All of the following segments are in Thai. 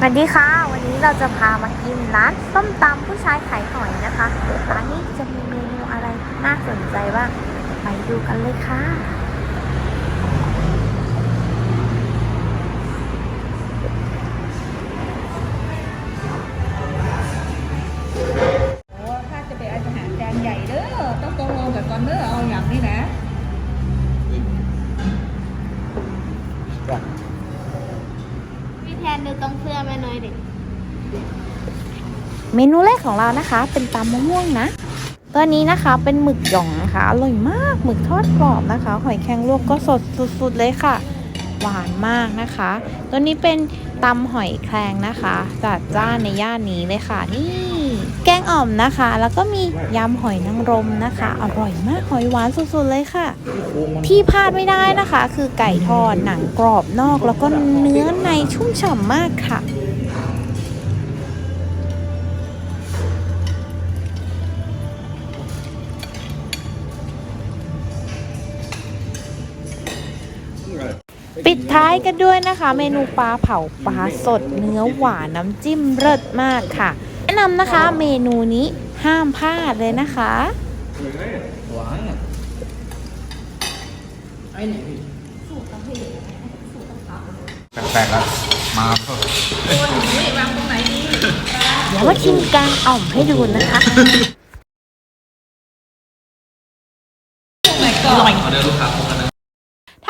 สวัสดีค่ะ วันนี้เราจะพามากินร้านส้มตำผู้ชายขายหอยนะคะร้านนี้จะมีเมนูอะไรน่าสนใจบ้างไปดูกันเลยค่ะโอ้ถ้าจะไปอาหารจานใหญ่เด้อต้องตกลงกับก่อนเด้อเอาอย่างนี้นะพี่แท นดูตรงเสื้อแม่น้อยดิเมนูแรกของเรานะคะ เป็นตำมะม่วงนะ ตัวนี้นะคะเป็นหมึกหยองนะคะอร่อยมากหมึกทอดกรอบนะคะ หอยแครงลวกก็สดสุดๆเลยค่ะ หวานมากนะคะ ตัวนี้เป็น ตำหอยแครงนะคะจัดจ้านในย่านนี้เลยค่ะนี่แกงอ่อมนะคะ แล้วก็มียำหอยนางรมนะคะ อร่อยมากหอยหวานสุดๆเลยค่ะ ที่พลาดไม่ได้นะคะ คือไก่ทอดหนังกรอบนอก แล้วก็เนื้อในชุ่มฉ่ำมากค่ะ ปิดท้ายกันด้วยนะคะ เมนูปลาเผาปลาสดเนื้อหวานน้ำจิ้มเลิศมากค่ะ แนะนำนะคะเมนูนี้ห้ามพลาดเลยนะคะแปลกๆแล้วมาเพิ่มเดี๋ยวมาชิมแกงอ่อมให้ดูนะคะ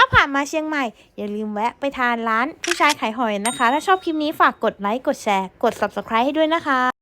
ถ้าผ่านมาเชียงใหม่ อย่าลืมแวะไปทานร้านผู้ชายขายหอยนะคะ ถ้าชอบคลิปนี้ฝากกดไลค์ กดแชร์ กด subscribe ให้ด้วยนะคะ